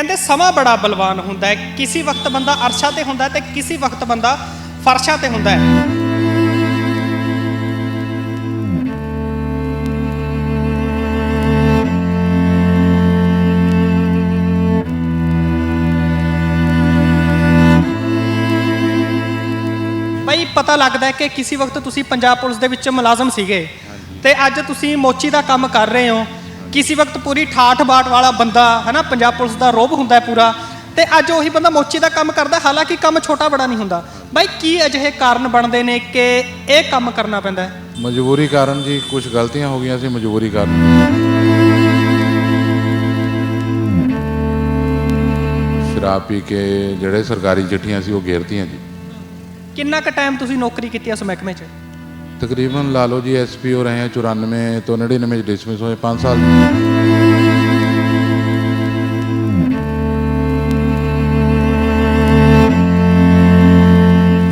ਕਹਿੰਦੇ ਸਮਾਂ ਬੜਾ ਬਲਵਾਨ ਹੁੰਦਾ ਹੈ। ਕਿਸੇ ਵਕਤ ਬੰਦਾ ਅਰਸ਼ਾਂ ਤੇ ਹੁੰਦਾ ਤੇ ਕਿਸੇ ਵਕਤ ਬੰਦਾ ਫਰਸ਼ਾਂ ਤੇ ਹੁੰਦਾ ਹੈ। ਬਈ ਪਤਾ ਲੱਗਦਾ ਹੈ ਕਿ ਕਿਸੇ ਵਕਤ ਤੁਸੀਂ ਪੰਜਾਬ ਪੁਲਿਸ ਦੇ ਵਿੱਚ ਮੁਲਾਜ਼ਮ ਸੀਗੇ। ਤੇ ਅੱਜ ਤੁਸੀਂ ਮੋਚੀ ਦਾ ਕੰਮ ਕਰ ਰਹੇ ਹੋ। ਕਿਸੇ ਵਕਤ ਪੂਰੀ ਠਾਠ ਬਾਟ ਵਾਲਾ ਬੰਦਾ ਹੈ ਨਾ ਪੰਜਾਬ ਪੁਲਿਸ ਦਾ ਰੋਬ ਹੁੰਦਾ ਹੈ ਪੂਰਾ। ਤੇ ਅੱਜ ਉਹੀ ਬੰਦਾ ਮੋਚੀ ਦਾ ਕੰਮ ਕਰਦਾ ਹਾਲਾਂਕਿ ਕੰਮ ਛੋਟਾ ਬੜਾ ਨਹੀਂ ਹੁੰਦਾ। ਬਈ ਕੀ ਅਜਿਹੇ ਕਾਰਨ ਬਣਦੇ ਨੇ ਕਿ ਇਹ ਕੰਮ ਕਰਨਾ ਪੈਂਦਾ ਹੈ? ਮਜਬੂਰੀ ਕਾਰਨ ਜੀ ਕੁਝ ਗਲਤੀਆਂ ਹੋ ਗਈਆਂ ਸੀ ਮਜਬੂਰੀ ਕਾਰਨ। ਸ਼ਰਾਬ ਪੀ ਕੇ ਜਿਹੜੇ ਸਰਕਾਰੀ ਚਿੱਠੀਆਂ ਸੀ ਉਹ ਘੇਰਤੀਆਂ ਜੀ। ਕਿੰਨਾ ਕੁ ਟਾਈਮ ਤੁਸੀਂ ਨੌਕਰੀ ਕੀਤੀ ਉਸ ਮਹਿਕਮੇ 'ਚ? ਤਕਰੀਬਨ ਲਾ ਲਓ ਜੀ ਐਸਪੀਓ ਰਹੇ ਆ 94 ਤੋਂ 99 ਚ ਡਿਸਮਿਸ ਹੋਏ 5 ਸਾਲ।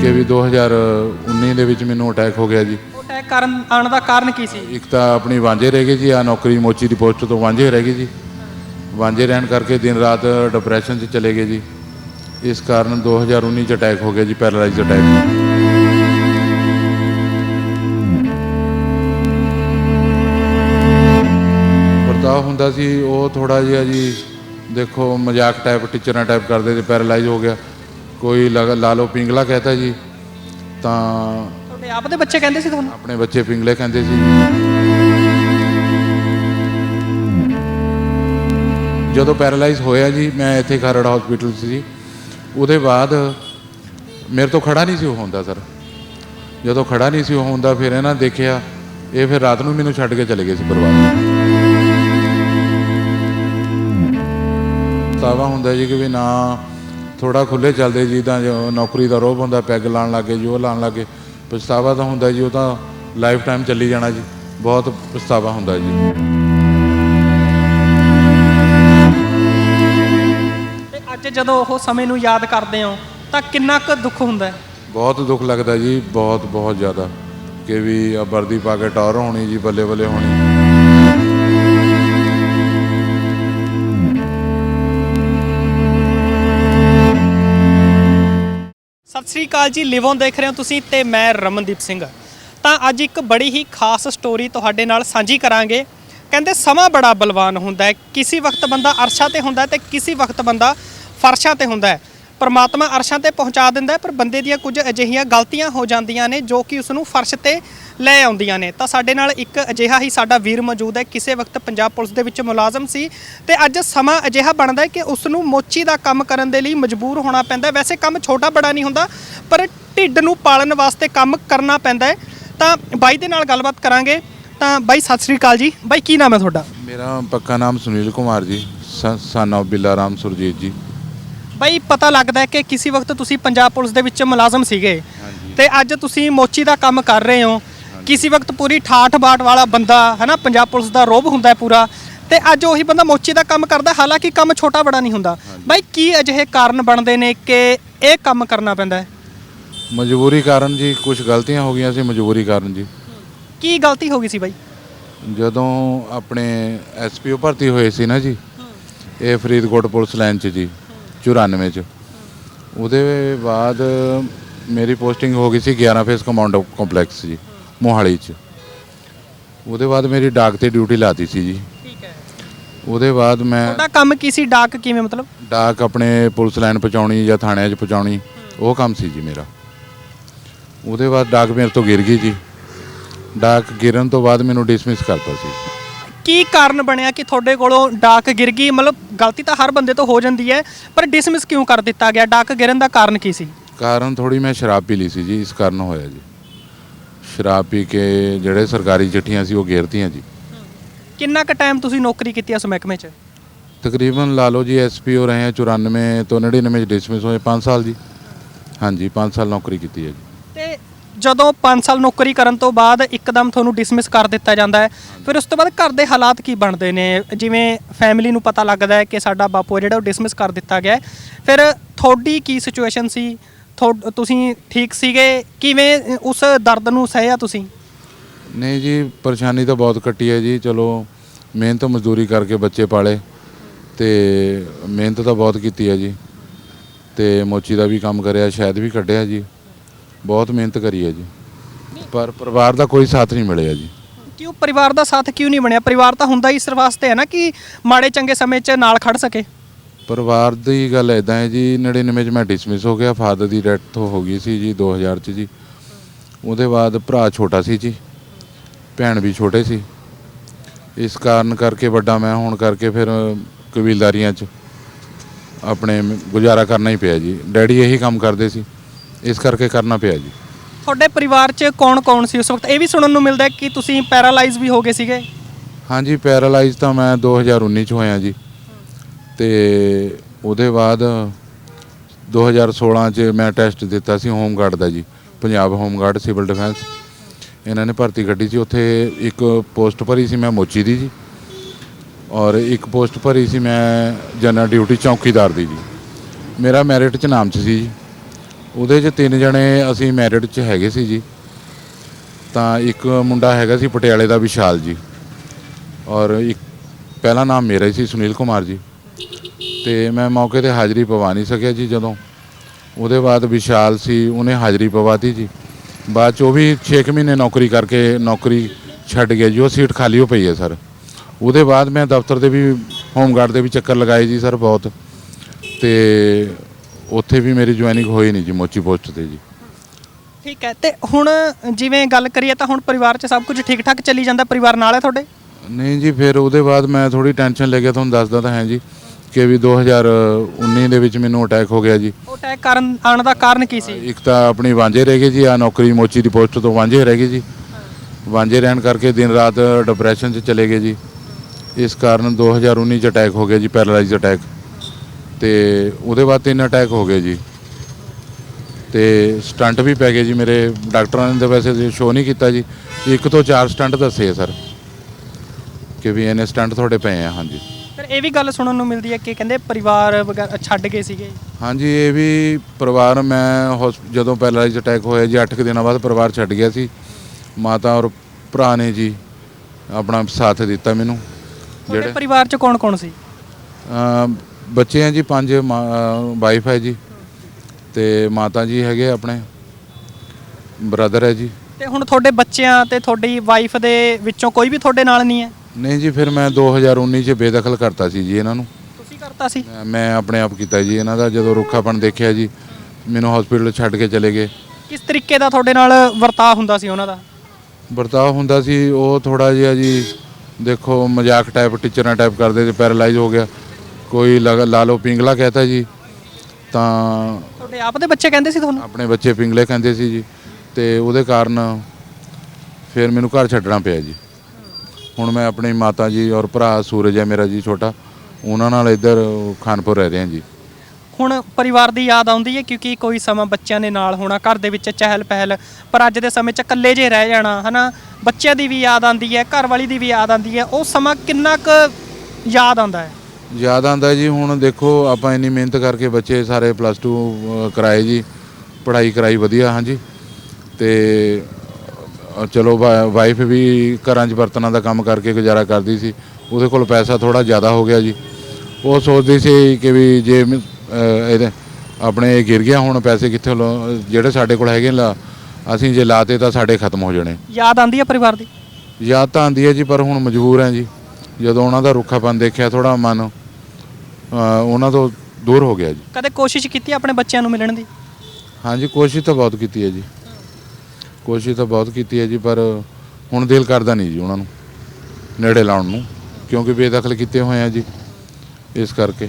ਕਿ ਵੀ 2019 ਦੇ ਵਿੱਚ ਮੈਨੂੰ ਅਟੈਕ ਹੋ ਗਿਆ ਜੀ। ਅਟੈਕ ਕਾਰਨ ਆਉਣ ਦਾ ਕਾਰਨ ਕੀ ਸੀ? ਇੱਕ ਤਾਂ ਆਪਣੀ ਵਾਂਝੇ ਰਹਿ ਗਏ ਜੀ ਆ ਨੌਕਰੀ ਮੋਚੀ ਦੀ ਪੋਸਟ ਤੋਂ ਵਾਂਝੇ ਰਹਿ ਗਏ ਜੀ। ਵਾਂਝੇ ਰਹਿਣ ਕਰਕੇ ਦਿਨ ਰਾਤ ਡਿਪਰੈਸ਼ਨ 'ਚ ਚਲੇ ਗਏ ਜੀ। ਇਸ ਕਾਰਨ 2019 ਚ ਅਟੈਕ ਹੋ ਗਿਆ ਜੀ ਪੈਰਾਲਾਈਜ਼ ਅਟੈਕ ਵਰਤਾਅ ਹੁੰਦਾ ਸੀ ਉਹ ਥੋੜਾ ਜਿਹਾ ਜੀ ਦੇਖੋ ਮਜ਼ਾਕ ਟਾਈਪ ਟੀਚਰਾਂ ਟਾਈਪ ਕਰਦੇ ਤੇ ਪੈਰਾਲਾਈਜ਼ ਹੋ ਗਿਆ। ਕੋਈ ਲਗਾ- ਲਾ ਲਓ ਪਿੰਗਲਾ ਕਹਤਾ ਜੀ ਤਾਂ ਤੁਹਾਡੇ ਆਪ ਦੇ ਬੱਚੇ ਕਹਿੰਦੇ ਸੀ ਤੁਹਾਨੂੰ? ਆਪਣੇ ਬੱਚੇ ਪਿੰਗਲੇ ਕਹਿੰਦੇ ਸੀ। ਜਦੋਂ ਪੈਰਾਲਾਈਜ਼ ਹੋਇਆ ਜੀ ਮੈਂ ਇੱਥੇ ਖਰੜ ਹਸਪੀਟਲ ਸੀ। ਜੀ ਉਹਦੇ ਬਾਅਦ ਮੇਰੇ ਤੋਂ ਖੜਾ ਨਹੀਂ ਸੀ ਉਹ ਹੁੰਦਾ ਸਰ। ਜਦੋਂ ਖੜਾ ਨਹੀਂ ਸੀ ਉਹ ਹੁੰਦਾ ਫਿਰ ਇਹਨਾਂ ਦੇਖਿਆ ਇਹ ਫਿਰ ਰਾਤ ਨੂੰ ਮੈਨੂੰ ਛੱਡ ਕੇ ਚਲੇ ਗਏ ਸੀ ਪਰਿਵਾਰ। ਤਾਵਾ ਹੁੰਦਾ ਜੀ ਕਿ ਵੀ ਨਾ ਥੋੜਾ ਖੁੱਲੇ ਚੱਲਦੇ ਜੀ ਤਾਂ ਜੋ ਨੌਕਰੀ ਦਾ ਰੋਬ ਹੁੰਦਾ ਪੈਗ ਲਾਣ ਲੱਗੇ ਜੀ ਲਾਣ ਲੱਗੇ ਪਛਤਾਵਾ ਤਾਂ ਹੁੰਦਾ ਜੀ ਉਹ ਤਾਂ ਲਾਈਫ ਟਾਈਮ ਚੱਲੀ ਜਾਣਾ ਜੀ। ਬਹੁਤ ਪਛਤਾਵਾ ਹੁੰਦਾ ਜੀ। ਤੇ ਅੱਜ ਜਦੋਂ ਉਹ ਸਮੇਂ ਨੂੰ ਯਾਦ ਕਰਦੇ ਹੋ ਤਾਂ ਕਿੰਨਾ ਕੁ ਦੁੱਖ ਹੁੰਦਾ ਬਹੁਤ ਦੁੱਖ ਲੱਗਦਾ ਜੀ ਬਹੁਤ ਬਹੁਤ ਜ਼ਿਆਦਾ। ਕਿ ਵੀ ਵਰਦੀ ਪਾ ਕੇ ਟੌਰ ਹੋਣੀ ਜੀ ਬੱਲੇ ਬੱਲੇ ਹੋਣੀ। ਸਤਿ ਸ੍ਰੀ ਅਕਾਲ ਜੀ, ਲਿਵੋਂ ਦੇਖ ਰਹੇ ਹੋ ਤੁਸੀਂ ਤੇ ਮੈਂ ਰਮਨਦੀਪ ਸਿੰਘ। ਤਾਂ ਅੱਜ ਇੱਕ ਬੜੀ ਹੀ ਖਾਸ ਸਟੋਰੀ ਤੁਹਾਡੇ ਨਾਲ ਸਾਂਝੀ ਕਰਾਂਗੇ। ਕਹਿੰਦੇ ਸਮਾਂ ਬੜਾ ਬਲਵਾਨ ਹੁੰਦਾ ਹੈ। ਕਿਸੇ ਵਕਤ ਬੰਦਾ ਅਰਸ਼ਾਂ ਤੇ ਹੁੰਦਾ ਹੈ ਤੇ ਕਿਸੇ ਵਕਤ ਬੰਦਾ ਫਰਸ਼ਾਂ ਤੇ ਹੁੰਦਾ ਹੈ। ਪਰਮਾਤਮਾ ਅਰਸ਼ਾਂ ਤੇ ਪਹੁੰਚਾ ਦਿੰਦਾ ਹੈ, ਪਰ ਬੰਦੇ ਦੀਆਂ ਕੁਝ ਅਜਿਹੀਆਂ ਗਲਤੀਆਂ ਹੋ ਜਾਂਦੀਆਂ ਨੇ ਜੋ ਕਿ ਉਸ ਨੂੰ ਫਰਸ਼ ਤੇ ਲੈ ਆਉਂਦੀਆਂ ਨੇ। ਤਾਂ ਸਾਡੇ ਨਾਲ ਇੱਕ ਅਜਿਹਾ ਹੀ ਸਾਡਾ ਵੀਰ ਮੌਜੂਦ ਹੈ। ਕਿਸੇ ਵਕਤ ਪੰਜਾਬ ਪੁਲਿਸ ਦੇ ਵਿੱਚ ਮੁਲਾਜ਼ਮ ਸੀ ਤੇ ਅੱਜ ਸਮਾਂ ਅਜਿਹਾ ਬਣਦਾ ਹੈ ਕਿ ਉਸ ਨੂੰ ਮੋਚੀ ਦਾ ਕੰਮ ਕਰਨ ਦੇ ਲਈ ਮਜਬੂਰ ਹੋਣਾ ਪੈਂਦਾ ਵੈਸੇ ਕੰਮ ਛੋਟਾ ਬੜਾ ਨਹੀਂ ਹੁੰਦਾ, ਪਰ ਢਿੱਡ ਨੂੰ ਪਾਲਣ ਵਾਸਤੇ ਕੰਮ ਕਰਨਾ ਪੈਂਦਾ ਹੈ। ਤਾਂ ਬਾਈ ਦੇ ਨਾਲ ਗੱਲਬਾਤ ਕਰਾਂਗੇ। ਤਾਂ ਬਾਈ, ਸਤਿ ਸ੍ਰੀ ਅਕਾਲ ਜੀ। ਬਾਈ, ਕੀ ਨਾਮ ਹੈ ਤੁਹਾਡਾ? ਮੇਰਾ ਪੱਕਾ ਨਾਮ ਸੁਨੀਲ ਕੁਮਾਰ ਜੀ ਸਨ ਆਫ ਬਿੱਲਾ ਰਾਮ ਸੁਰਜੀਤ ਜੀ। ਬਾਈ ਪਤਾ ਲੱਗਦਾ ਹੈ ਕਿ ਕਿਸੇ ਵਕਤ ਤੁਸੀਂ ਪੰਜਾਬ ਪੁਲਿਸ ਦੇ ਵਿੱਚ ਮੁਲਾਜ਼ਮ ਸੀਗੇ। ਤੇ ਅੱਜ ਤੁਸੀਂ ਮੋਚੀ ਦਾ ਕੰਮ ਕਰ ਰਹੇ ਹੋ। ਕਿਸੇ ਵਕਤ ਪੂਰੀ ਠਾਠ ਬਾਟ ਵਾਲਾ ਬੰਦਾ ਹੈ ਨਾ ਪੰਜਾਬ ਪੁਲਿਸ ਦਾ ਰੋਬ ਹੁੰਦਾ ਹੈ ਪੂਰਾ। ਤੇ ਅੱਜ ਉਹੀ ਬੰਦਾ ਮੋਚੀ ਦਾ ਕੰਮ ਕਰਦਾ ਹਾਲਾਂਕਿ ਕੰਮ ਛੋਟਾ ਬੜਾ ਨਹੀਂ ਹੁੰਦਾ। ਬਾਈ ਕੀ ਅਜਿਹੇ ਕਾਰਨ ਬਣਦੇ ਨੇ ਕਿ ਇਹ ਕੰਮ ਕਰਨਾ ਪੈਂਦਾ ਹੈ? ਮਜਬੂਰੀ ਕਾਰਨ ਜੀ ਕੁਝ ਗਲਤੀਆਂ ਹੋ ਗਈਆਂ ਸੀ ਮਜਬੂਰੀ ਕਾਰਨ ਜੀ। ਕੀ ਗਲਤੀ ਹੋ ਗਈ ਸੀ ਬਾਈ? ਜਦੋਂ ਆਪਣੇ ਐਸਪੀਓ ਭਰਤੀ ਹੋਏ ਸੀ ਨਾ ਜੀ ਇਹ ਫਰੀਦਕੋਟ ਪੁਲਿਸ ਲਾਈਨ 'ਚ ਜੀ। 94 'ਚ। ਉਹਦੇ ਬਾਅਦ ਮੇਰੀ ਪੋਸਟਿੰਗ ਹੋ ਗਈ ਸੀ 11 ਫੇਸ ਕਮਾਂਡੋ ਕੰਪਲੈਕਸ ਜੀ ਮੋਹਾਲੀ 'ਚ। ਉਹਦੇ ਬਾਅਦ ਮੇਰੀ ਡਾਕ ਤੇ ਡਿਊਟੀ ਲਾਤੀ ਸੀ ਜੀ। ਠੀਕ ਹੈ। ਉਹਦੇ ਬਾਅਦ ਮੈਂ ਤੁਹਾਡਾ ਕੰਮ ਕੀ ਸੀ? ਡਾਕ ਕਿਵੇਂ ਮਤਲਬ? ਡਾਕ ਆਪਣੇ ਪੁਲਿਸ ਲਾਈਨ ਪਹੁੰਚਾਉਣੀ ਜਾਂ ਥਾਣਿਆਂ 'ਚ ਪਹੁੰਚਾਉਣੀ ਉਹ ਕੰਮ ਸੀ ਜੀ ਮੇਰਾ। ਉਹਦੇ ਬਾਅਦ ਡਾਕ ਮੇਰੇ ਤੋਂ ਗਿਰ ਗਈ ਜੀ। ਡਾਕ ਗਿਰਨ ਤੋਂ ਬਾਅਦ ਮੈਨੂੰ ਡਿਸਮਿਸ ਕਰਤਾ ਸੀ। ਕੀ ਕਾਰਨ ਬਣਿਆ ਕਿ ਤੁਹਾਡੇ ਕੋਲੋਂ ਡਾਕ ਗਿਰ ਗਈ? ਮਤਲਬ ਗਲਤੀ ਤਾਂ ਹਰ ਬੰਦੇ ਤੋਂ ਹੋ ਜਾਂਦੀ ਹੈ ਪਰ ਡਿਸਮਿਸ ਕਿਉਂ ਕਰ ਦਿੱਤਾ ਗਿਆ? ਡਾਕ ਗਿਰਨ ਦਾ ਕਾਰਨ ਕੀ ਸੀ? ਕਾਰਨ ਥੋੜੀ ਮੈਂ ਸ਼ਰਾਬ ਪੀ ਲਈ ਸੀ ਜੀ ਇਸ ਕਾਰਨ ਹੋਇਆ ਜੀ। ਸ਼ਰਾਬ ਪੀ ਕੇ ਜਿਹੜੇ ਸਰਕਾਰੀ ਚਿੱਠੀਆਂ ਸੀ ਉਹ ਘੇਰਤੀਆਂ ਜੀ। ਕਿੰਨਾ ਕੁ ਟਾਈਮ ਤੁਸੀਂ ਨੌਕਰੀ ਕੀਤੀ ਉਸ ਮਹਿਕਮੇ 'ਚ? ਤਕਰੀਬਨ ਲਾ ਲਓ ਜੀ ਐਸਪੀਓ ਰਹੇ ਆ 94 ਤੋਂ 99 ਚ ਡਿਸਮਿਸ ਹੋਏ 5 ਸਾਲ ਜੀ। ਹਾਂਜੀ 5 ਸਾਲ ਨੌਕਰੀ ਕੀਤੀ ਹੈ ਜੀ। ਜਦੋਂ 5 ਸਾਲ ਨੌਕਰੀ ਕਰਨ ਤੋਂ ਬਾਅਦ ਇੱਕਦਮ ਤੁਹਾਨੂੰ ਡਿਸਮਿਸ ਕਰ ਦਿੱਤਾ ਜਾਂਦਾ ਹੈ, ਫਿਰ ਉਸ ਤੋਂ ਬਾਅਦ ਘਰ ਦੇ ਹਾਲਾਤ ਕੀ ਬਣਦੇ ਨੇ? ਜਿਵੇਂ ਫੈਮਿਲੀ ਨੂੰ ਪਤਾ ਲੱਗਦਾ ਹੈ ਕਿ ਸਾਡਾ ਬਾਪੂ ਹੈ ਜਿਹੜਾ ਉਹ ਡਿਸਮਿਸ ਕਰ ਦਿੱਤਾ ਗਿਆ ਹੈ। ਫਿਰ ਤੁਹਾਡੀ ਕੀ ਸਿਚੁਏਸ਼ਨ ਸੀ? ਥੋ- ਤੁਸੀਂ ਠੀਕ ਸੀਗੇ? ਕਿਵੇਂ ਉਸ ਦਰਦ ਨੂੰ ਸਹਿਆ ਤੁਸੀਂ? ਨਹੀਂ ਜੀ, ਪਰੇਸ਼ਾਨੀ ਤਾਂ ਬਹੁਤ ਕੱਟੀ ਹੈ ਜੀ। ਚਲੋ, ਮਿਹਨਤ ਮਜ਼ਦੂਰੀ ਕਰਕੇ ਬੱਚੇ ਪਾਲੇ ਤੇ ਮਿਹਨਤ ਤਾਂ ਬਹੁਤ ਕੀਤੀ ਹੈ ਜੀ। ਤੇ ਮੋਚੀ ਦਾ ਵੀ ਕੰਮ ਕਰਿਆ ਸ਼ਾਇਦ ਵੀ ਕੱਢਿਆ ਜੀ। ਬਹੁਤ ਮਿਹਨਤ ਕਰੀ ਹੈ ਜੀ। ਪਰ ਪਰਿਵਾਰ ਦਾ ਕੋਈ ਸਾਥ ਨਹੀਂ ਮਿਲਿਆ ਜੀ। ਕਿਉਂ ਪਰਿਵਾਰ ਦਾ ਸਾਥ ਕਿਉਂ ਨਹੀਂ ਬਣਿਆ? ਪਰਿਵਾਰ ਤਾਂ ਹੁੰਦਾ ਹੀ ਇਸ ਵਾਸਤੇ ਹੈ ਨਾ ਕਿ ਮਾੜੇ ਚੰਗੇ ਸਮੇਂ 'ਚ ਨਾਲ ਖੜ ਸਕੇ। ਪਰਿਵਾਰ ਦੀ ਗੱਲ ਇਦਾਂ ਹੈ ਜੀ 99 ਚ ਮੈਂ ਡਿਸਮਿਸ ਹੋ ਗਿਆ ਫਾਦਰ ਦੀ ਡੈਥ ਹੋ ਗਈ ਸੀ ਜੀ 2000 ਚ ਜੀ। ਉਹਦੇ ਬਾਅਦ ਭਰਾ ਛੋਟਾ ਸੀ ਜੀ ਭੈਣ ਵੀ ਛੋਟੇ ਸੀ। ਇਸ ਕਾਰਨ ਕਰਕੇ ਵੱਡਾ ਮੈਂ ਹੋਣ ਕਰਕੇ ਫਿਰ ਕਬੀਲਦਾਰੀਆਂ ਚ ਆਪਣੇ ਗੁਜ਼ਾਰਾ ਕਰਨਾ ਹੀ ਪਿਆ ਜੀ। ਡੈਡੀ ਇਹੀ ਕੰਮ ਕਰਦੇ ਸੀ। ਇਸ ਕਰਕੇ ਕਰਨਾ ਪਿਆ ਜੀ। ਤੁਹਾਡੇ ਪਰਿਵਾਰ 'ਚ ਕੌਣ-ਕੌਣ ਸੀ ਉਸ ਵਕਤ? ਇਹ ਵੀ ਸੁਣਨ ਨੂੰ ਮਿਲਦਾ ਹੈ ਕਿ ਤੁਸੀਂ ਪੈਰਾਲਾਈਜ਼ ਵੀ ਹੋ ਗਏ ਸੀਗੇ। ਹਾਂਜੀ ਪੈਰਾਲਾਈਜ਼ ਤਾਂ ਮੈਂ 2019 ਚ ਹੋਇਆ ਜੀ। ਤੇ ਉਹਦੇ ਬਾਅਦ 2016 ਚ ਮੈਂ ਟੈਸਟ ਦਿੱਤਾ ਸੀ ਹੋਮਗਾਰਡ ਦਾ ਜੀ ਪੰਜਾਬ ਹੋਮਗਾਰਡ ਸਿਵਲ ਡਿਫੈਂਸ। ਇਹਨਾਂ ਨੇ ਭਰਤੀ ਕੱਢੀ ਸੀ। ਉੱਥੇ ਇੱਕ ਪੋਸਟ ਭਰੀ ਸੀ ਮੈਂ ਮੋਚੀ ਦੀ ਜੀ। ਔਰ ਇੱਕ ਪੋਸਟ ਭਰੀ ਸੀ ਮੈਂ ਜਨਰਲ ਡਿਊਟੀ ਚੌਕੀਦਾਰ ਦੀ ਜੀ। ਮੇਰਾ ਮੈਰਿਟ ਚ ਨਾਮ ਚ ਸੀ ਜੀ। ਉਹਦੇ ਚ ਤਿੰਨ ਜਣੇ ਅਸੀਂ ਮੈਰਿਡ ਚ ਹੈਗੇ ਸੀ ਜੀ। ਤਾਂ ਇੱਕ ਮੁੰਡਾ ਹੈਗਾ ਸੀ ਪਟਿਆਲੇ ਦਾ ਵਿਸ਼ਾਲ ਜੀ। ਔਰ ਇੱਕ, ਪਹਿਲਾ ਨਾਮ ਮੇਰਾ ਹੀ ਸੀ ਸੁਨੀਲ ਕੁਮਾਰ ਜੀ। ਤੇ ਮੈਂ ਮੌਕੇ ਤੇ ਹਾਜ਼ਰੀ ਪਵਾ ਨਹੀਂ ਸਕਿਆ ਜੀ ਜਦੋਂ। ਉਹਦੇ ਬਾਅਦ ਵਿਸ਼ਾਲ ਸੀ, ਉਹਨੇ ਹਾਜ਼ਰੀ ਪਵਾਤੀ ਜੀ। ਬਾਅਦ ਚ ਉਹ ਵੀ 6 ਮਹੀਨੇ ਨੌਕਰੀ ਕਰਕੇ ਨੌਕਰੀ ਛੱਡ ਗਿਆ ਜੀ। ਉਹ ਸੀਟ ਖਾਲੀ ਹੋ ਪਈ ਹੈ ਸਰ। ਉਹਦੇ ਬਾਅਦ ਮੈਂ ਦਫ਼ਤਰ ਦੇ ਵੀ, ਹੋਮਗਾਰਡ ਦੇ ਵੀ ਚੱਕਰ ਲਗਾਏ ਜੀ ਸਰ ਬਹੁਤ। ਤੇ ਉੱਥੇ ਵੀ ਮੇਰੀ ਜੁਆਇਨਿੰਗ ਹੋਈ ਨਹੀਂ ਜੀ ਮੋਚੀ ਪੋਸਟ ਤੇ ਜੀ। ਠੀਕ ਹੈ ਤੇ ਹੁਣ ਜਿਵੇਂ ਗੱਲ ਕਰੀਏ ਤਾਂ ਹੁਣ ਪਰਿਵਾਰ 'ਚ ਸਭ ਕੁਝ ਠੀਕ ਠਾਕ ਚੱਲੀ ਜਾਂਦਾ? ਪਰਿਵਾਰ ਨਾਲ ਹੈ ਤੁਹਾਡੇ? ਨਹੀਂ ਜੀ ਫਿਰ ਉਹਦੇ ਬਾਅਦ ਮੈਂ ਥੋੜੀ ਟੈਨਸ਼ਨ ਲੈ ਗਿਆ ਤੁਹਾਨੂੰ ਦੱਸਦਾ ਤਾਂ ਹੈ ਜੀ ਕਿ ਵੀ 2019 ਦੇ ਵਿੱਚ ਮੈਨੂੰ ਅਟੈਕ ਹੋ ਗਿਆ ਜੀ। ਉਹ ਅਟੈਕ ਕਾਰਨ ਆਉਣ ਦਾ ਕਾਰਨ ਕੀ ਸੀ? ਇੱਕ ਤਾਂ ਆਪਣੀ ਵਾਂਝੇ ਰਹਿ ਗਏ ਜੀ ਆ ਨੌਕਰੀ ਮੋਚੀ ਦੀ ਪੋਸਟ ਤੋਂ ਵਾਂਝੇ ਰਹਿ ਗਏ ਜੀ। ਵਾਂਝੇ ਰਹਿਣ ਕਰਕੇ ਦਿਨ ਰਾਤ ਡਿਪਰੈਸ਼ਨ 'ਚ ਚਲੇ ਗਏ ਜੀ। ਇਸ ਕਾਰਨ 2019 ਚ ਅਟੈਕ ਹੋ ਗਿਆ ਜੀ ਪੈਰਾਲਾਈਜ਼ ਅਟੈਕ ਤੇ ਉਹਦੇ ਬਾਅਦ ਤਿੰਨ ਅਟੈਕ ਹੋ ਗਏ ਜੀ। ਤੇ ਸਟੰਟ ਵੀ ਪੈ ਗਏ ਜੀ ਮੇਰੇ। ਡਾਕਟਰਾਂ ਨੇ ਤਾਂ ਵੈਸੇ ਸ਼ੋ ਨਹੀਂ ਕੀਤਾ ਜੀ। ਇੱਕ ਤੋਂ ਚਾਰ ਸਟੰਟ ਦੱਸੇ ਆ ਸਰ। ਕਿ ਵੀ ਇਹਨੇ ਸਟੰਟ ਤੁਹਾਡੇ ਪਏ ਆ ਹਾਂਜੀ। ਫਿਰ ਇਹ ਵੀ ਗੱਲ ਸੁਣਨ ਨੂੰ ਮਿਲਦੀ ਹੈ ਕਿ ਕਹਿੰਦੇ ਪਰਿਵਾਰ ਵਗੈਰਾ ਛੱਡ ਗਏ ਸੀਗੇ? ਹਾਂਜੀ ਇਹ ਵੀ ਪਰਿਵਾਰ ਮੈਂ ਹੌਸ- ਜਦੋਂ ਪੈਰਾਲਾਈਜ਼ ਅਟੈਕ ਹੋਇਆ ਜੀ 8 ਦਿਨਾਂ ਬਾਅਦ ਪਰਿਵਾਰ ਛੱਡ ਗਿਆ ਸੀ। ਮਾਤਾ ਔਰ ਭਰਾ ਨੇ ਜੀ ਆਪਣਾ ਸਾਥ ਦਿੱਤਾ ਮੈਨੂੰ। ਤੁਹਾਡੇ ਜਿਹੜੇ ਪਰਿਵਾਰ 'ਚ ਕੌਣ-ਕੌਣ ਸੀ? ਅਮ ਬੱਚੇ ਆ ਜੀ ਪੰਜ ਵਾਈਫ ਹੈ ਜੀ ਤੇ ਮਾਤਾ ਜੀ ਹੈਗੇ ਆਪਣੇ ਬ੍ਰਦਰ ਹੈ ਜੀ। ਤੇ ਹੁਣ ਤੁਹਾਡੇ ਬੱਚਿਆਂ ਤੇ ਤੁਹਾਡੀ ਵਾਈਫ ਦੇ ਵਿੱਚੋਂ ਕੋਈ ਵੀ ਤੁਹਾਡੇ ਨਾਲ ਨਹੀਂ ਹੈ? ਨਹੀਂ ਜੀ ਫਿਰ ਮੈਂ 2019 ਚ ਬੇਦਖਲ ਕਰਤਾ ਸੀ ਜੀ ਇਹਨਾਂ ਨੂੰ। ਤੁਸੀਂ ਕਰਤਾ ਸੀ? ਮੈਂ- ਮੈਂ ਆਪਣੇ ਆਪ ਕੀਤਾ ਜੀ ਇਹਨਾਂ ਦਾ ਜਦੋਂ ਰੁੱਖਾਪਣ ਦੇਖਿਆ ਜੀ ਮੈਨੂੰ ਹਸਪੀਟਲ ਛੱਡ ਕੇ ਚਲੇ ਗਏ। ਕਿਸ ਤਰੀਕੇ ਦਾ ਤੁਹਾਡੇ ਨਾਲ ਵਰਤਾਅ ਹੁੰਦਾ ਸੀ ਉਹਨਾਂ ਦਾ? ਵਰਤਾਅ ਹੁੰਦਾ ਸੀ ਉਹ ਥੋੜਾ ਜਿਹਾ ਜੀ ਦੇਖੋ ਮਜ਼ਾਕ ਟਾਈਪ ਟੀਚਰਾਂ ਟਾਈਪ ਕਰਦੇ ਤੇ ਪੈਰਾਲਾਈਜ਼ ਹੋ ਗਿਆ। ਕੋਈ ਲਾ ਲਓ ਪਿੰਗਲਾ ਕਹਤਾ ਜੀ ਤਾਂ ਤੁਹਾਡੇ ਆਪ ਦੇ ਬੱਚੇ ਕਹਿੰਦੇ ਸੀ ਤੁਹਾਨੂੰ? ਆਪਣੇ ਬੱਚੇ ਪਿੰਗਲੇ ਕਹਿੰਦੇ ਸੀ ਜੀ ਤੇ ਉਹਦੇ ਕਾਰਨ ਫਿਰ ਮੈਨੂੰ ਘਰ ਛੱਡਣਾ ਪਿਆ ਜੀ। ਹੁਣ ਮੈਂ ਆਪਣੀ ਮਾਤਾ ਜੀ ਔਰ ਭਰਾ ਸੂਰਜ ਹੈ ਮੇਰਾ ਜੀ ਛੋਟਾ ਉਹਨਾਂ ਨਾਲ ਇੱਧਰ ਖਾਨਪੁਰ ਰਹਿ ਰਹੇ ਹਾਂ ਜੀ। ਹੁਣ ਪਰਿਵਾਰ ਦੀ ਯਾਦ ਆਉਂਦੀ ਹੈ ਕਿਉਂਕਿ ਕੋਈ ਸਮਾਂ ਬੱਚਿਆਂ ਦੇ ਨਾਲ ਹੋਣਾ ਘਰ ਦੇ ਵਿੱਚ ਚਹਿਲ ਪਹਿਲ ਪਰ ਅੱਜ ਦੇ ਸਮੇਂ 'ਚ ਇਕੱਲੇ ਜੇ ਰਹਿ ਜਾਣਾ ਹਨਾ? ਬੱਚਿਆਂ ਦੀ ਵੀ ਯਾਦ ਆਉਂਦੀ ਹੈ ਘਰ ਵਾਲੀ ਦੀ ਵੀ ਯਾਦ ਆਉਂਦੀ ਹੈ ਉਹ ਸਮਾਂ ਕਿੰਨਾ ਕੁ ਯਾਦ ਆਉਂਦਾ ਹੈ? ਯਾਦ ਆਂਦਾ ਜੀ ਹੁਣ ਦੇਖੋ ਆਪਾਂ ਇੰਨੀ ਮਿਹਨਤ ਕਰਕੇ ਬੱਚੇ ਸਾਰੇ ਪਲੱਸ 2 ਕਰਾਏ ਜੀ। ਪੜ੍ਹਾਈ ਕਰਾਈ ਵਧੀਆ ਹਾਂਜੀ। ਤੇ ਚਲੋ ਵਾਈਫ ਵੀ ਘਰਾਂ 'ਚ ਬਰਤਨਾਂ ਦਾ ਕੰਮ ਕਰਕੇ ਗੁਜ਼ਾਰਾ ਕਰਦੀ ਸੀ। ਉਹਦੇ ਕੋਲ ਪੈਸਾ ਥੋੜਾ ਜ਼ਿਆਦਾ ਹੋ ਗਿਆ ਜੀ। ਉਹ ਸੋਚਦੀ ਸੀ ਕਿ ਵੀ ਜੇ ਇਹਦੇ ਆਪਣੇ ਗਿਰ ਗਿਆ ਹੁਣ ਪੈਸੇ ਕਿੱਥੇ ਜਿਹੜੇ ਸਾਡੇ ਕੋਲ ਹੈਗੇ ਲਾ ਅਸੀਂ ਜੇ ਲਾਤੇ ਤਾਂ ਸਾਡੇ ਖਤਮ ਹੋ ਜਾਣੇ। ਯਾਦ ਆਉਂਦੀ ਹੈ ਪਰਿਵਾਰ ਦੀ? ਯਾਦ ਤਾਂ ਆਂਦੀ ਹੈ ਜੀ ਪਰ ਹੁਣ ਮਜਬੂਰ ਹਾਂ ਜੀ। ਜਦੋਂ ਉਹਨਾਂ ਦਾ ਰੁੱਖਾਪਨ ਦੇਖਿਆ ਥੋੜਾ ਮਨ ਉਹਨਾਂ ਤੋਂ ਦੂਰ ਹੋ ਗਿਆ ਜੀ। ਕਦੇ ਕੋਸ਼ਿਸ਼ ਕੀਤੀ ਆਪਣੇ ਬੱਚਿਆਂ ਨੂੰ ਮਿਲਣ ਦੀ? ਹਾਂਜੀ ਕੋਸ਼ਿਸ਼ ਤਾਂ ਬਹੁਤ ਕੀਤੀ ਹੈ ਜੀ। ਕੋਸ਼ਿਸ਼ ਤਾਂ ਬਹੁਤ ਕੀਤੀ ਹੈ ਜੀ ਪਰ ਹੁਣ ਦਿਲ ਕਰਦਾ ਨਹੀਂ ਜੀ ਉਹਨਾਂ ਨੂੰ ਨੇੜੇ ਲਾਉਣ ਨੂੰ ਕਿਉਂਕਿ ਬੇਦਖਲ ਕੀਤੇ ਹੋਏ ਆ ਜੀ ਇਸ ਕਰਕੇ।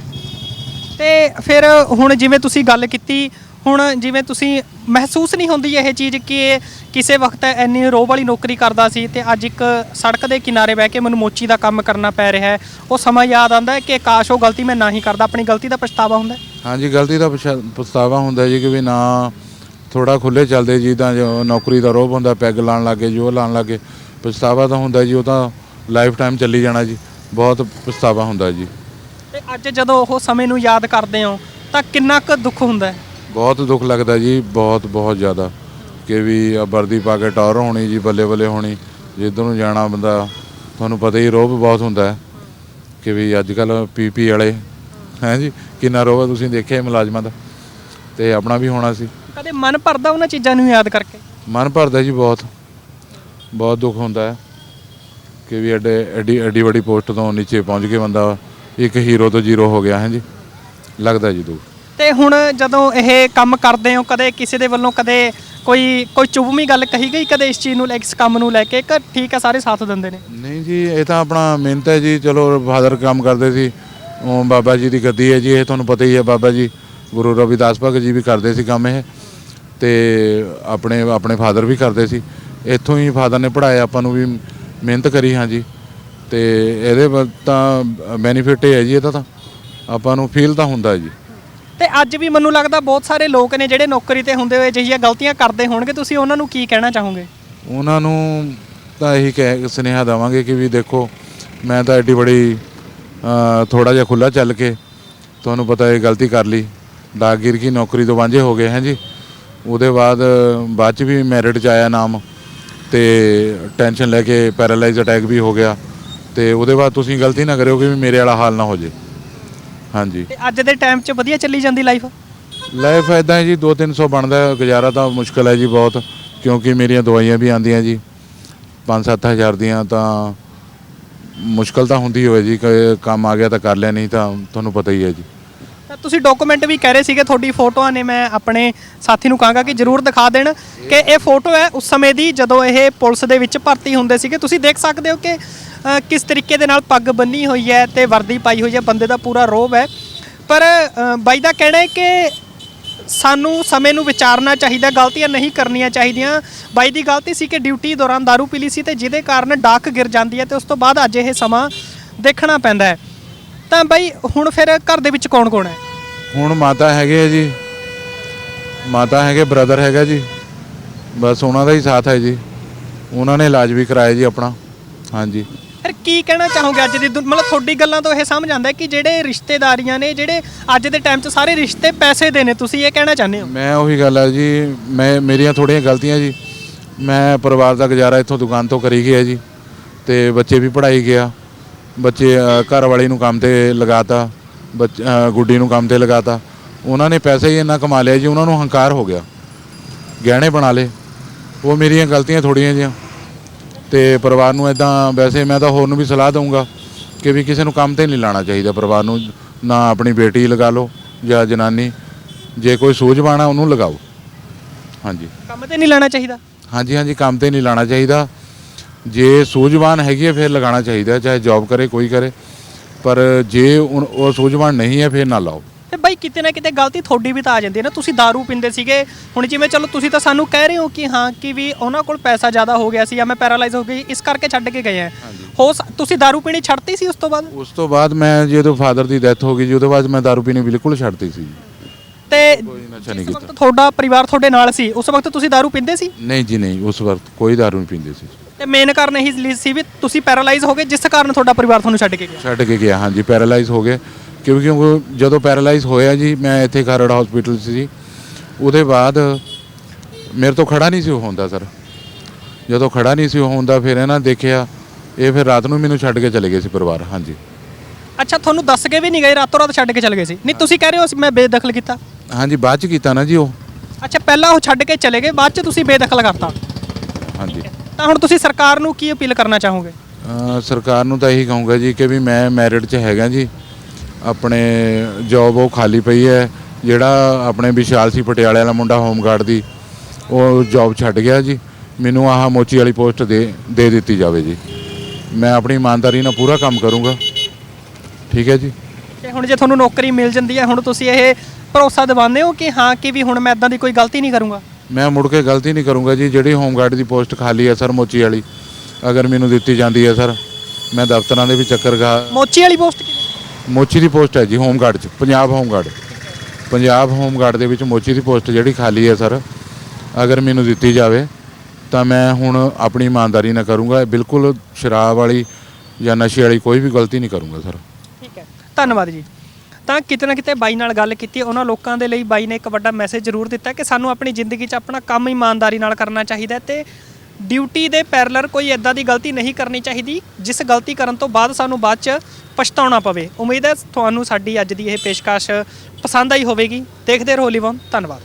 ਤੇ ਫਿਰ ਹੁਣ ਜਿਵੇਂ ਤੁਸੀਂ ਗੱਲ ਕੀਤੀ ਹੁਣ ਜਿਵੇਂ ਤੁਸੀਂ ਮਹਿਸੂਸ ਨਹੀਂ ਹੁੰਦੀ ਇਹ ਚੀਜ਼ ਕਿ ਇਹ ਕਿਸੇ ਵਕਤ ਇੰਨੀ ਰੋਹ ਵਾਲੀ ਨੌਕਰੀ ਕਰਦਾ ਸੀ ਤੇ ਅੱਜ ਇੱਕ ਸੜਕ ਦੇ ਕਿਨਾਰੇ ਬਹਿ ਕੇ ਮੈਨੂੰ ਮੋਚੀ ਦਾ ਕੰਮ ਕਰਨਾ ਪੈ ਰਿਹਾ ਹੈ ਉਹ ਸਮਾਂ ਯਾਦ ਆਉਂਦਾ ਹੈ ਕਿ ਕਾਸ਼ ਉਹ ਗਲਤੀ ਮੈਂ ਨਾ ਹੀ ਕਰਦਾ ਆਪਣੀ ਗਲਤੀ ਦਾ ਪਛਤਾਵਾ ਹੁੰਦਾ ਹੈ? ਹਾਂਜੀ ਗਲਤੀ ਦਾ ਪਛਾ- ਪਛਤਾਵਾ ਹੁੰਦਾ ਜੀ ਕਿ ਵੀ ਨਾ ਥੋੜਾ ਖੁੱਲੇ ਚੱਲਦੇ ਜੀ ਤਾਂ ਜੋ ਨੌਕਰੀ ਦਾ ਰੋਹ ਹੁੰਦਾ ਪੈਗ ਲਾਣ ਲੱਗੇ ਜੋ ਲਾਣ ਲੱਗੇ ਪਛਤਾਵਾ ਤਾਂ ਹੁੰਦਾ ਜੀ ਉਹ ਤਾਂ ਲਾਈਫ ਟਾਈਮ ਚੱਲੀ ਜਾਣਾ ਜੀ ਬਹੁਤ ਪਛਤਾਵਾ ਹੁੰਦਾ ਜੀ। ਤੇ ਅੱਜ ਜਦੋਂ ਉਹ ਸਮੇਂ ਨੂੰ ਯਾਦ ਕਰਦੇ ਹੋ ਤਾਂ ਕਿੰਨਾ ਕੁ ਦੁੱਖ ਹੁੰਦਾ ਹੈ? ਬਹੁਤ ਦੁੱਖ ਲੱਗਦਾ ਜੀ ਬਹੁਤ ਬਹੁਤ ਜ਼ਿਆਦਾ ਕਿ ਵੀ ਆ ਵਰਦੀ ਪਾ ਕੇ ਟੌਰ ਹੋਣੀ ਜੀ ਬੱਲੇ ਬੱਲੇ ਹੋਣੀ। ਜਿੱਧਰ ਨੂੰ ਜਾਣਾ ਬੰਦਾ ਤੁਹਾਨੂੰ ਪਤਾ ਹੀ ਰੋਬ ਬਹੁਤ ਹੁੰਦਾ ਹੈ ਕਿ ਵੀ ਅੱਜ ਕੱਲ ਪੀਪੀ ਵਾਲੇ ਹੈ ਜੀ ਕਿੰਨਾ ਰੋਵਾ ਤੁਸੀਂ ਦੇਖਿਆ ਮੁਲਾਜ਼ਮਾਂ ਦਾ? ਤੇ ਆਪਣਾ ਵੀ ਹੋਣਾ ਸੀ। ਕਦੇ ਮਨ ਭਰਦਾ ਉਹਨਾਂ ਚੀਜ਼ਾਂ ਨੂੰ ਯਾਦ ਕਰਕੇ? ਮਨ ਭਰਦਾ ਜੀ ਬਹੁਤ। ਬਹੁਤ ਦੁੱਖ ਹੁੰਦਾ ਹੈ ਕਿ ਵੀ ਐਡੇ ਐਡੀ ਐਡੀ ਵੱਡੀ ਪੋਸਟ ਤੋਂ ਨੀਚੇ ਪਹੁੰਚ ਕੇ ਬੰਦਾ ਇੱਕ ਹੀਰੋ ਤੋਂ ਜ਼ੀਰੋ ਹੋ ਗਿਆ ਹੈ ਜੀ। ਲੱਗਦਾ ਜੀ ਦੁੱਖ। ਤੇ ਹੁਣ ਜਦੋਂ ਇਹ ਕੰਮ ਕਰਦੇ ਹੋ, ਕਦੇ ਕਿਸੇ ਦੇ ਵੱਲੋਂ ਕਦੇ ਕੋਈ ਕੋਈ ਚੁਭਵੀਂ ਗੱਲ ਕਹੀ ਗਈ ਕਦੇ ਇਸ ਚੀਜ਼ ਨੂੰ ਲੈ, ਇਸ ਕੰਮ ਨੂੰ ਲੈ ਕੇ? ਕਿ ਠੀਕ ਹੈ ਸਾਰੇ ਸਾਥ ਦਿੰਦੇ ਨੇ। ਨਹੀਂ ਜੀ, ਇਹ ਤਾਂ ਆਪਣਾ ਮਿਹਨਤ ਹੈ ਜੀ। ਚਲੋ, ਫਾਦਰ ਕੰਮ ਕਰਦੇ ਸੀ। ਉਹ ਬਾਬਾ ਜੀ ਦੀ ਗੱਦੀ ਹੈ ਜੀ, ਇਹ ਤੁਹਾਨੂੰ ਪਤਾ ਹੀ ਹੈ ਬਾਬਾ ਜੀ। ਗੁਰੂ ਰਵਿਦਾਸ ਭਗਤ ਜੀ ਵੀ ਕਰਦੇ ਸੀ ਕੰਮ ਇਹ। ਤੇ ਆਪਣੇ ਆਪਣੇ ਫਾਦਰ ਵੀ ਕਰਦੇ ਸੀ। ਇੱਥੋਂ ਹੀ ਫਾਦਰ ਨੇ ਪੜਾਇਆ ਆਪਾਂ ਨੂੰ ਵੀ ਮਿਹਨਤ ਕਰੀ, ਹਾਂ ਜੀ। ਤੇ ਇਹਦੇ ਤਾਂ ਬੈਨੀਫਿਟ ਇਹ ਹੈ ਜੀ ਇਹਦਾ ਤਾਂ ਆਪਾਂ ਨੂੰ ਫੀਲ ਤਾਂ ਹੁੰਦਾ ਜੀ। ਤੇ ਅੱਜ ਵੀ ਮੈਨੂੰ ਲੱਗਦਾ ਬਹੁਤ ਸਾਰੇ ਲੋਕ ਨੇ ਜਿਹੜੇ ਨੌਕਰੀ ਤੇ ਹੁੰਦੇ ਹੋਏ ਅਜਿਹੀਆਂ ਗਲਤੀਆਂ ਕਰਦੇ ਹੋਣਗੇ। ਤੁਸੀਂ ਉਹਨਾਂ ਨੂੰ ਕੀ ਕਹਿਣਾ ਚਾਹੋਗੇ? ਉਹਨਾਂ ਨੂੰ ਤਾਂ ਇਹੀ ਕਹਿ ਸੁਨੇਹਾ ਦੇਵਾਂਗੇ ਕਿ ਵੀ ਦੇਖੋ, ਮੈਂ ਤਾਂ ਐਡੀ ਬੜੀ ਥੋੜਾ ਜਿਹਾ ਖੁੱਲਾ ਚੱਲ ਕੇ ਤੁਹਾਨੂੰ ਪਤਾ ਇਹ ਗਲਤੀ ਕਰ ਲਈ। ਡਾਕਗੀਰ ਕੀ ਨੌਕਰੀ ਤੋਂ ਵਾਂਝੇ ਹੋ ਗਏ, ਹੈ ਜੀ? ਉਹਦੇ ਬਾਅਦ ਬਾਅਦ ਚ ਵੀ ਮੈਰਿਟ ਚ ਆਇਆ ਨਾਮ ਤੇ ਟੈਨਸ਼ਨ ਲੈ ਕੇ ਪੈਰਾਲਾਈਜ਼ ਅਟੈਕ ਵੀ ਹੋ ਗਿਆ। ਤੇ ਉਹਦੇ ਬਾਅਦ ਤੁਸੀਂ ਗਲਤੀ ਨਾ ਕਰਿਓ ਕਿ ਵੀ ਮੇਰੇ ਵਾਲਾ ਹਾਲ ਨਾ ਹੋ ਜੇ। ਹਾਂਜੀ। ਤੇ ਅੱਜ ਦੇ ਟਾਈਮ 'ਚ ਵਧੀਆ ਚੱਲੀ ਜਾਂਦੀ ਲਾਈਫ ਲਾਈਫ ਐਦਾਂ ਹੈ ਜੀ 2-300 ਬਣਦਾ ਹੈ, ਗੁਜ਼ਾਰਾ ਤਾਂ ਮੁਸ਼ਕਲ ਹੈ ਜੀ ਬਹੁਤ ਕਿਉਂਕਿ ਮੇਰੀਆਂ ਦਵਾਈਆਂ ਵੀ ਆਉਂਦੀਆਂ ਜੀ। 5-7 ਹਜ਼ਾਰ ਦੀਆਂ ਤਾਂ ਮੁਸ਼ਕਲ ਤਾਂ ਹੁੰਦੀ ਹੋਵੇ ਜੀ ਕਿ ਕੰਮ ਆ ਗਿਆ ਤਾਂ ਕਰ ਲਿਆ ਨਹੀਂ ਤਾਂ ਤੁਹਾਨੂੰ ਪਤਾ ਹੀ ਹੈ ਜੀ। ਤਾਂ ਤੁਸੀਂ ਡਾਕੂਮੈਂਟ ਵੀ ਕਹਿ ਰਹੇ ਸੀਗੇ ਤੁਹਾਡੀ ਫੋਟੋਆਂ ਨੇ ਮੈਂ ਆਪਣੇ ਸਾਥੀ ਨੂੰ ਕਹਾਂਗਾ ਕਿ ਜਰੂਰ ਦਿਖਾ ਦੇਣ ਕਿ ਇਹ ਫੋਟੋ ਹੈ ਉਸ ਸਮੇਂ ਦੀ ਜਦੋਂ ਇਹ ਪੁਲਿਸ ਦੇ ਵਿੱਚ ਭਰਤੀ ਹੁੰਦੇ ਸੀਗੇ। ਤੁਸੀਂ ਦੇਖ ਸਕਦੇ ਹੋ ਕਿ ਅ, ਕਿਸ ਤਰੀਕੇ ਦੇ ਨਾਲ ਪੱਗ ਬੰਨੀ ਹੋਈ ਹੈ ਤੇ ਵਰਦੀ ਪਾਈ ਹੋਈ ਹੈ ਬੰਦੇ ਦਾ ਪੂਰਾ ਰੋਬ ਹੈ। ਪਰ ਅ, ਬਾਈ ਦਾ ਕਹਿਣਾ ਹੈ ਕਿ ਸਾਨੂੰ ਸਮੇਂ ਨੂੰ ਵਿਚਾਰਨਾ ਚਾਹੀਦਾ ਗਲਤੀਆਂ ਨਹੀਂ ਕਰਨੀਆਂ ਚਾਹੀਦੀਆਂ। ਬਾਈ ਦੀ ਗਲਤੀ ਸੀ ਕਿ ਡਿਊਟੀ ਦੌਰਾਨ दारू ਪੀ ਲਈ ਸੀ ਤੇ ਜਿਹਦੇ ਕਾਰਨ ਡਾਕ ਗਿਰ ਜਾਂਦੀ ਹੈ ਤੇ ਉਸ ਤੋਂ ਬਾਅਦ ਅੱਜ ਇਹ ਸਮਾਂ ਦੇਖਣਾ ਪੈਂਦਾ ਹੈ। ਤਾਂ ਬਾਈ ਹੁਣ ਫਿਰ ਘਰ ਦੇ ਵਿੱਚ ਕੌਣ ਕੌਣ ਹੈ? ਹੁਣ ਮਾਤਾ ਹੈਗੇ ਆ ਜੀ। ਮਾਤਾ ਹੈਗੇ ਬ੍ਰਦਰ ਹੈਗਾ ਜੀ। ਬਸ ਉਹਨਾਂ ਦਾ ਹੀ ਸਾਥ ਹੈ ਜੀ। ਉਹਨਾਂ ਨੇ ਇਲਾਜ ਵੀ ਕਰਾਇਆ ਜੀ ਆਪਣਾ। ਹਾਂਜੀ। ਫਿਰ ਕੀ ਕਹਿਣਾ ਚਾਹੋਗੇ ਅੱਜ ਦੀ ਦੁਨ- ਮਤਲਬ ਤੁਹਾਡੀ ਗੱਲਾਂ ਤੋਂ ਇਹ ਸਮਝ ਆਉਂਦਾ ਹੈ ਕਿ ਜਿਹੜੇ ਰਿਸ਼ਤੇਦਾਰੀਆਂ ਨੇ ਜਿਹੜੇ ਅੱਜ ਦੇ ਟਾਈਮ 'ਚ ਸਾਰੇ ਰਿਸ਼ਤੇ ਪੈਸੇ ਦੇ ਨੇ ਤੁਸੀਂ ਇਹ ਕਹਿਣਾ ਚਾਹੁੰਦੇ ਹੋ? ਮੈਂ ਉਹੀ ਗੱਲ ਹੈ ਜੀ। ਮੈਂ ਮੇਰੀਆਂ ਥੋੜੀਆਂ ਗਲਤੀਆਂ ਜੀ। ਮੈਂ ਪਰਿਵਾਰ ਦਾ ਗੁਜ਼ਾਰਾ ਇੱਥੋਂ ਦੁਕਾਨ ਤੋਂ ਕਰੀ ਗਿਆ ਜੀ। ਤੇ ਬੱਚੇ ਵੀ ਪੜਾਈ ਗਿਆ। ਬੱਚੇ ਘਰ ਵਾਲੀ ਨੂੰ ਕੰਮ ਤੇ ਲਗਾਤਾ ਗੁੱਡੀ ਨੂੰ ਕੰਮ ਤੇ ਲਗਾਤਾ। ਉਹਨਾਂ ਨੇ ਪੈਸੇ ਹੀ ਇੰਨਾ ਕਮਾ ਲਿਆ ਜੀ ਉਹਨਾਂ ਨੂੰ ਹੰਕਾਰ ਹੋ ਗਿਆ। ਗਹਿਣੇ ਬਣਾ ਲਏ। ਉਹ ਮੇਰੀਆਂ ਗਲਤੀਆਂ ਥੋੜੀਆਂ ਜੀਆਂ ਤੇ ਪਰਿਵਾਰ ਨੂੰ ਇਦਾਂ ਵੈਸੇ ਮੈਂ ਤਾਂ ਹੋਰ ਨੂੰ ਵੀ ਸਲਾਹ ਦਊਂਗਾ ਕਿ ਵੀ ਕਿਸੇ ਨੂੰ ਕੰਮ ਤੇ ਨਹੀਂ ਲਾਣਾ ਚਾਹੀਦਾ। ਪਰਿਵਾਰ ਨੂੰ ਨਾ ਆਪਣੀ ਬੇਟੀ ਲਗਾ ਲਓ ਜਾਂ ਜਨਾਨੀ। ਜੇ ਕੋਈ ਸੂਝਵਾਨ ਆ ਉਹਨੂੰ ਲਗਾਓ। ਹਾਂਜੀ। ਕੰਮ ਤੇ ਨਹੀਂ ਲੈਣਾ ਚਾਹੀਦਾ? ਹਾਂਜੀ ਹਾਂਜੀ ਕੰਮ ਤੇ ਨਹੀਂ ਲਾਣਾ ਚਾਹੀਦਾ। ਜੇ ਸੂਝਵਾਨ ਹੈਗੀ ਹੈ ਫਿਰ ਲਗਾਉਣਾ ਚਾਹੀਦਾ ਚਾਹੇ ਜੌਬ ਕਰੇ ਕੋਈ ਕਰੇ ਪਰ ਜੇ ਉਨ- ਉਹ ਸੂਝਵਾਨ ਨਹੀਂ ਹੈ ਫਿਰ ਨਾ ਲਾਓ ਤੇ ਬਾਈ ਕਿਤੇ ਨਾ ਕਿਤੇ ਗਲਤੀ ਤੁਹਾਡੀ ਵੀ ਤਾਂ ਆ ਜਾਂਦੀ ਹੈ ਨਾ ਤੁਸੀਂ दारू ਪੀਂਦੇ ਸੀਗੇ ਹੁਣ ਜਿਵੇਂ ਚਲੋ ਤੁਸੀਂ ਤਾਂ ਸਾਨੂੰ ਕਹਿ ਰਹੇ ਹੋ ਕਿ ਹਾਂ ਕਿ ਵੀ ਉਹਨਾਂ ਕੋਲ ਪੈਸਾ ਜ਼ਿਆਦਾ ਹੋ ਗਿਆ ਸੀ ਜਾਂ ਮੈਂ ਪੈਰਾਲਾਈਜ਼ ਹੋ ਗਈ ਇਸ ਕਰਕੇ ਛੱਡ ਕੇ ਗਏ ਆ ਹੋ ਸ- ਤੁਸੀਂ दारू ਪੀਣੀ ਛੱਡਤੀ ਸੀ ਉਸ ਤੋਂ ਬਾਅਦ ਉਸ ਤੋਂ ਬਾਅਦ ਮੈਂ ਜਦੋਂ ਫਾਦਰ ਦੀ ਡੈਥ ਹੋ ਗਈ ਜੀ ਉਹਦੇ ਬਾਅਦ ਮੈਂ ਦਾਰੂ ਪੀਣੀ ਬਿਲਕੁਲ ਛੱਡਤੀ ਸੀ ਤੇ ਕੋਈ ਨਸ਼ਾ ਨਹੀਂ ਜਿਸ ਕੀਤਾ ਵਕਤ ਤੁਹਾਡਾ ਪਰਿਵਾਰ ਤੁਹਾਡੇ ਨਾਲ ਸੀ ਉਸ ਵਕਤ ਤੁਸੀਂ दारू ਪੀਂਦੇ ਸੀ ਨਹੀਂ ਜੀ ਨਹੀਂ ਉਸ ਵਕਤ ਕੋਈ ਦਾਰੂ ਨਹੀਂ ਪੀਂਦੇ ਸੀ ਤੇ ਮੇਨ ਕਾਰਨ ਇਹੀ ਸੀ ਵੀ ਤੁਸੀਂ ਪੈਰਾਲਾਈਜ਼ ਹੋ ਗਏ ਜਿਸ ਕਾਰਨ ਤੁਹਾਡਾ ਪਰਿਵਾਰ ਤੁਹਾਨੂੰ ਛੱਡ ਕੇ ਗਿਆ। ਛੱਡ ਕੇ ਗਿਆ ਹਾਂਜੀ ਪੈਰਾਲਾਈਜ਼ ਹੋ ਗਏ। ਕਿਉਂਕਿ ਕਿਉਂਕਿ ਜਦੋਂ ਪੈਰਾਲਾਈਜ਼ ਹੋਇਆ ਜੀ ਮੈਂ ਇੱਥੇ ਖਰੜ ਹਸਪੀਟਲ 'ਚ ਸੀ। ਉਹਦੇ ਬਾਅਦ ਮੇਰੇ ਤੋਂ ਖੜਾ ਨਹੀਂ ਸੀ ਹੁੰਦਾ ਸਰ। ਜਦੋਂ ਖੜਾ ਨਹੀਂ ਸੀ ਹੁੰਦਾ ਫਿਰ ਇਹਨਾਂ ਦੇਖਿਆ ਇਹ ਫਿਰ ਰਾਤ ਨੂੰ ਮੈਨੂੰ ਛੱਡ ਕੇ ਚਲੇ ਗਏ ਸੀ ਪਰਿਵਾਰ ਹਾਂਜੀ। ਅੱਛਾ ਤੁਹਾਨੂੰ ਦੱਸ ਕੇ ਵੀ ਨਹੀਂ ਗਏ ਰਾਤੋਂ ਰਾਤ ਛੱਡ ਕੇ ਚਲੇ ਗਏ ਸੀ। ਨਹੀਂ ਤੁਸੀਂ ਕਹਿ ਰਹੇ ਹੋ ਮੈਂ ਬੇਦਖਲ ਕੀਤਾ। ਹਾਂਜੀ ਬਾਅਦ 'ਚ ਕੀਤਾ ਨਾ ਜੀ ਉਹ। ਅੱਛਾ ਪਹਿਲਾਂ ਉਹ ਛੱਡ ਕੇ ਚਲੇ ਗਏ ਬਾਅਦ ਚ ਤੁਸੀਂ ਬੇਦਖਲ ਕਰਤਾ। ਹਾਂਜੀ। ਤਾਂ ਹੁਣ ਤੁਸੀਂ ਸਰਕਾਰ ਨੂੰ ਕੀ ਅਪੀਲ ਕਰਨਾ ਚਾਹੋਗੇ? ਸਰਕਾਰ ਨੂੰ ਤਾਂ ਇਹੀ ਕਹੂੰਗਾ ਜੀ ਕਿ ਵੀ ਮੈਂ ਮੈਰਿਟ 'ਚ ਹੈਗਾ ਜੀ। ਆਪਣੇ ਜੌਬ ਉਹ ਖਾਲੀ ਪਈ ਹੈ। ਜਿਹੜਾ ਆਪਣੇ ਵਿਸ਼ਾਲ ਸੀ ਪਟਿਆਲੇ ਵਾਲਾ ਮੁੰਡਾ ਹੋਮਗਾਰਡ ਦੀ ਉਹ ਜੌਬ ਛੱਡ ਗਿਆ ਜੀ। ਮੈਨੂੰ ਆਹ ਮੋਚੀ ਵਾਲੀ ਪੋਸਟ ਦੇ ਦੇ ਦਿੱਤੀ ਜਾਵੇ ਜੀ। ਮੈਂ ਆਪਣੀ ਇਮਾਨਦਾਰੀ ਨਾਲ ਪੂਰਾ ਕੰਮ ਕਰੂੰਗਾ। ਠੀਕ ਹੈ ਜੀ? ਤੇ ਹੁਣ ਜੇ ਤੁਹਾਨੂੰ ਨੌਕਰੀ ਮਿਲ ਜਾਂਦੀ ਹੈ ਹੁਣ ਤੁਸੀਂ ਇਹ ਭਰੋਸਾ ਦਿਵਾਉਂਦੇ ਹੋ ਕਿ ਹਾਂ ਕਿ ਵੀ ਹੁਣ ਮੈਂ ਇਦਾਂ ਦੀ ਕੋਈ ਗਲਤੀ ਨਹੀਂ ਕਰੂੰਗਾ? ਮੈਂ ਮੁੜ ਕੇ ਗਲਤੀ ਨਹੀਂ ਕਰੂੰਗਾ ਜੀ ਜਿਹੜੀ ਹੋਮਗਾਰਡ ਦੀ ਪੋਸਟ ਖਾਲੀ ਹੈ ਸਰ ਮੋਚੀ ਵਾਲੀ। ਅਗਰ ਮੈਨੂੰ ਦਿੱਤੀ ਜਾਂਦੀ ਹੈ ਸਰ ਮੈਂ ਦਫ਼ਤਰਾਂ ਦੇ ਵੀ ਚੱਕਰ ਗਾ ਮੋਚੀ ਵਾਲੀ ਪੋਸਟ ਮੋਚੀ ਦੀ ਪੋਸਟ ਹੈ ਜੀ ਹੋਮਗਾਰਡ ਚ ਪੰਜਾਬ ਹੋਮਗਾਰਡ ਪੰਜਾਬ ਹੋਮਗਾਰਡ ਦੇ ਵਿੱਚ ਮੋਚੀ ਦੀ ਪੋਸਟ ਜਿਹੜੀ ਖਾਲੀ ਹੈ ਸਰ ਅਗਰ ਮੈਨੂੰ ਦਿੱਤੀ ਜਾਵੇ ਤਾਂ ਮੈਂ ਹੁਣ ਆਪਣੀ ਇਮਾਨਦਾਰੀ ਨਾਲ ਕਰੂੰਗਾ। ਬਿਲਕੁਲ ਸ਼ਰਾਬ ਵਾਲੀ ਜਾਂ ਨਸ਼ੇ ਵਾਲੀ ਕੋਈ ਵੀ ਗਲਤੀ ਨਹੀਂ ਕਰੂੰਗਾ ਸਰ। ਠੀਕ ਹੈ। ਧੰਨਵਾਦ ਜੀ। ਤਾਂ ਕਿਤੇ ਨਾ ਕਿਤੇ ਬਾਈ ਨਾਲ ਗੱਲ ਕੀਤੀ, ਉਹਨਾਂ ਲੋਕਾਂ ਦੇ ਲਈ ਬਾਈ ਨੇ ਇੱਕ ਵੱਡਾ ਮੈਸੇਜ ਜ਼ਰੂਰ ਦਿੱਤਾ ਕਿ ਸਾਨੂੰ ਆਪਣੀ ਜ਼ਿੰਦਗੀ 'ਚ ਆਪਣਾ ਕੰਮ ਇਮਾਨਦਾਰੀ ਨਾਲ ਕਰਨਾ ਚਾਹੀਦਾ ਹੈ ਤੇ ਡਿਊਟੀ ਦੇ ਪੈਰਲਰ ਕੋਈ ਐਦਾਂ ਦੀ ਗਲਤੀ ਨਹੀਂ ਕਰਨੀ ਚਾਹੀਦੀ, ਜਿਸ ਗਲਤੀ ਕਰਨ ਤੋਂ ਬਾਅਦ ਸਾਨੂੰ ਬਾਅਦ ਚ ਪਛਤਾਉਣਾ ਪਵੇ। ਉਮੀਦ ਹੈ ਤੁਹਾਨੂੰ ਸਾਡੀ ਅੱਜ ਦੀ ਇਹ ਪੇਸ਼ਕਸ਼ ਪਸੰਦ ਆਈ ਹੋਵੇਗੀ। ਦੇਖਦੇ ਰਹੋ ਲਿਵਨ ਧੰਨਵਾਦ।